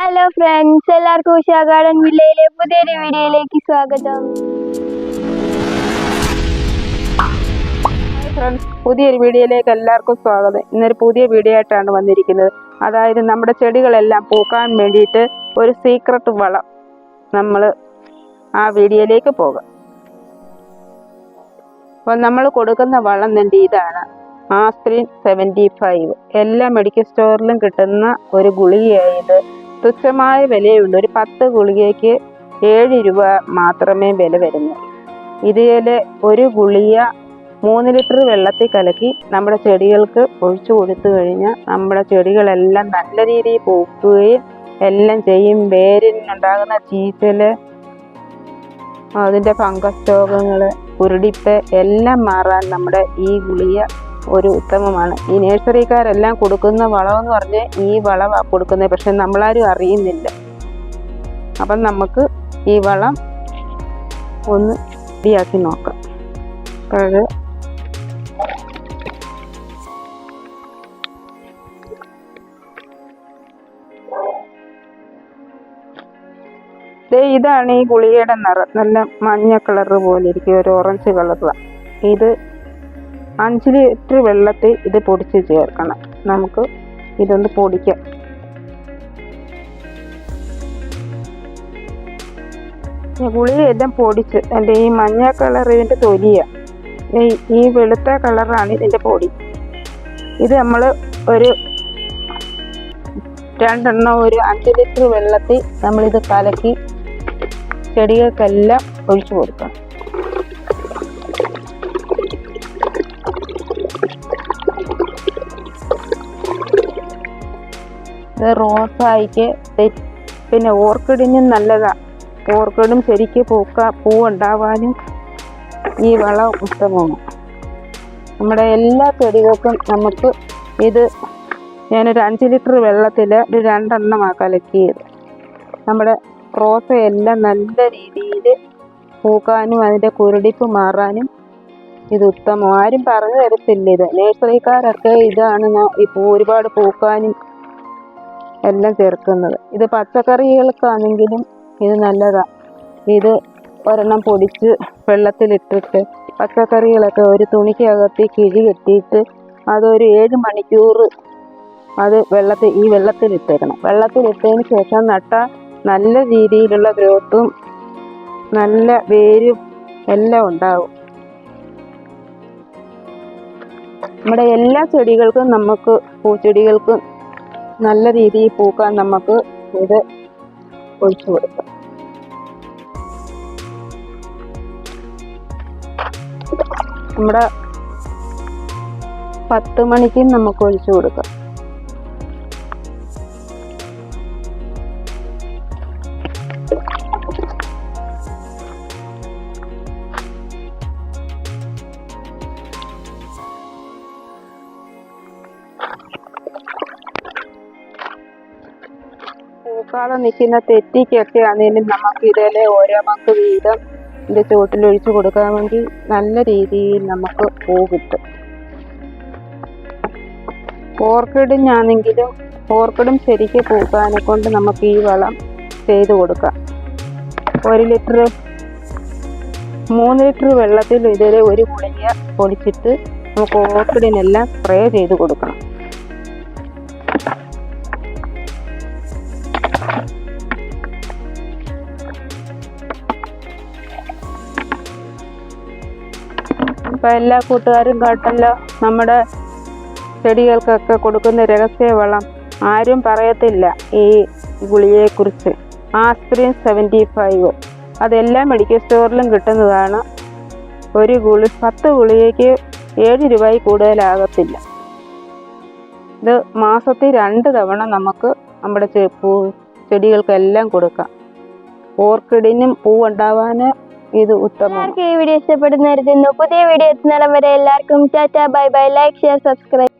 Hello friends എല്ലാവർക്കും Usha garden വില്ലയിലെ പുതിയൊരു വീഡിയോയിലേക്ക് സ്വാഗതം. ഫ്രണ്ട്സ് പുതിയൊരു വീഡിയോയിലേക്ക് എല്ലാവർക്കും സ്വാഗതം. ഇന്നൊരു പുതിയ വീഡിയോ ആയിട്ടാണ് വന്നിരിക്കുന്നത്. അതായത് നമ്മുടെ ചെടികളെല്ലാം പൂക്കാൻ വേണ്ടിയിട്ട് ഒരു സീക്രട്ട് വളം നമ്മൾ ആ വീഡിയോയിലേക്ക് പോകാം. അപ്പോൾ നമ്മൾ കൊടുക്കുന്ന വളം തന്നെ ഇതാണ്? ആസ്ത്രീൻ സെവന്റി ഫൈവ് എല്ലാ മെഡിക്കൽ സ്റ്റോറിലും കിട്ടുന്ന ഒരു ഗുളികയായത് തുച്ഛമായ വിലയുണ്ട്. ഒരു പത്ത് ഗുളികയ്ക്ക് ഏഴ് രൂപ മാത്രമേ വില വരുന്നു. ഇതിൽ ഒരു ഗുളിക മൂന്ന് ലിറ്റർ വെള്ളത്തിൽ കലക്കി നമ്മുടെ ചെടികൾക്ക് ഒഴിച്ചു കൊടുത്തു കഴിഞ്ഞാൽ നമ്മുടെ ചെടികളെല്ലാം നല്ല രീതിയിൽ പൂക്കുകയും എല്ലാം ചെയ്യും. വേരിനുണ്ടാകുന്ന ചീച്ചൽ അതിന്റെ ഫംഗസ് രോഗങ്ങൾ കുരുടിപ്പ് എല്ലാം മാറാൻ നമ്മുടെ ഈ ഗുളിക ഒരു ഉത്തമമാണ്. ഈ നേഴ്സറിക്കാരെല്ലാം കൊടുക്കുന്ന വളമെന്ന് പറഞ്ഞ് ഈ വളമാണ് കൊടുക്കുന്നത് പക്ഷെ നമ്മളാരും അറിയുന്നില്ല. അപ്പം നമുക്ക് ഈ വളം ഒന്ന് റെഡിയാക്കി നോക്കാം. അപ്പോൾ ഇതാണ് ഈ ഗുളികയുടെ നിറം. നല്ല മഞ്ഞ കളർ പോലെ ഇരിക്കും. ഒരു ഓറഞ്ച് കളറാണ് ഇത് അഞ്ച് ലിറ്റർ വെള്ളത്തിൽ ഇത് പൊടിച്ച് ചേർക്കണം. നമുക്ക് ഇതൊന്ന് പൊടിക്കാം. എല്ലാം പൊടിച്ച് എന്റെ ഈ മഞ്ഞ കളർ ഇതിന്റെ ഈ ഈ വെളുത്ത കളറാണ് ഇതിന്റെ പൊടി. ഇത് നമ്മൾ ഒരു രണ്ടെണ്ണം ഒരു അഞ്ച് ലിറ്റർ വെള്ളത്തിൽ നമ്മളിത് കലക്കി ചെടികൾക്കെല്ലാം ഒഴിച്ചു കൊടുക്കണം. റോസായിക്ക് പിന്നെ ഓർക്കിഡിനും നല്ലതാണ് ഓർക്കിഡും ശരിക്ക് പൂക്ക പൂവുണ്ടാവാനും ഈ വളം ഉത്തമമാണ്. നമ്മുടെ എല്ലാ ചെടികൾക്കും നമുക്ക് ഇത് ഞാനൊരു അഞ്ച് ലിറ്റർ വെള്ളത്തിൽ ഒരു രണ്ടെണ്ണമാണ് കലക്കിയത് നമ്മുടെ റോസയെല്ലാം നല്ല രീതിയിൽ പൂക്കാനും അതിന്റെ കുരുടിപ്പ് മാറാനും ഇത് ഉത്തമം ആരും പറഞ്ഞു തരത്തില്ല ഇത്. നേഴ്സറിക്കാരൊക്കെ ഇതാണ് ഇപ്പോൾ ഒരുപാട് പൂക്കാനും എല്ലാം ചേർക്കുന്നത്. ഇത് പച്ചക്കറികൾക്കാണെങ്കിലും ഇത് നല്ലതാണ് ഇത് ഒരെണ്ണം പൊടിച്ച് വെള്ളത്തിലിട്ടിട്ട് പച്ചക്കറികളൊക്കെ ഒരു തുണിക്കകത്ത് കിഴി കെട്ടിയിട്ട് അതൊരു ഏഴ് മണിക്കൂർ അത് വെള്ളത്തിൽ ഈ വെള്ളത്തിലിട്ടേക്കണം. വെള്ളത്തിലിട്ടതിന് ശേഷം നട്ട നല്ല രീതിയിലുള്ള ഗ്രോത്തും നല്ല വേരും എല്ലാം ഉണ്ടാവും. നമ്മുടെ എല്ലാ ചെടികൾക്കും നമുക്ക് പൂച്ചെടികൾക്കും നല്ല രീതിയിൽ പൂക്കാൻ നമുക്ക് ഇത് ഒഴിച്ചു കൊടുക്കാം. നമ്മുടെ പത്ത് മണിക്കും നമുക്ക് ഒഴിച്ചു കൊടുക്കാം. പൂക്കാതെ നിൽക്കുന്ന തെറ്റിക്കൊക്കെ ആണെങ്കിലും നമുക്ക് ഇതിലെ ഓരോ മക്ക് വീതം ഇതിന്റെ ഒഴിച്ചു കൊടുക്കാമെങ്കിൽ നല്ല രീതിയിൽ നമുക്ക് പൂ കിട്ടും. ഓർക്കിഡിനാണെങ്കിലും ഓർക്കിഡും ശരിക്ക് പൂക്കാനെ കൊണ്ട് നമുക്ക് ഈ വളം ചെയ്ത് കൊടുക്കാം. ഒരു ലിറ്റർ മൂന്ന് ലിറ്റർ വെള്ളത്തിൽ ഇതിൽ ഒരു ഗുളിക പൊളിച്ചിട്ട് നമുക്ക് ഓർക്കിഡിനെല്ലാം സ്പ്രേ ചെയ്ത് കൊടുക്കണം. ഇപ്പം എല്ലാ കൂട്ടുകാരും കേട്ടല്ലോ നമ്മുടെ ചെടികൾക്കൊക്കെ കൊടുക്കുന്ന രഹസ്യ വളം. ആരും പറയത്തില്ല ഈ ഗുളികയെക്കുറിച്ച്. ആസ്പ്രിൻ സെവന്റി ഫൈവ് അതെല്ലാം മെഡിക്കൽ സ്റ്റോറിലും കിട്ടുന്നതാണ്. ഒരു ഗുളി പത്ത് ഗുളികയ്ക്ക് ഏഴ് രൂപയിൽ കൂടുതലാകത്തില്ല. ഇത് മാസത്തിൽ രണ്ട് തവണ നമുക്ക് നമ്മുടെ ചെടികൾക്കെല്ലാം കൊടുക്കാം. ഓർക്കിഡിനും പൂവുണ്ടാവാൻ ഇത് ഉത്തമം. ഈ വീഡിയോ ഇഷ്ടപ്പെടുന്നതായിരുന്നു പുതിയ വീഡിയോ എത്തുന്നിടം വരെ എല്ലാവർക്കും tata bye bye. Like share subscribe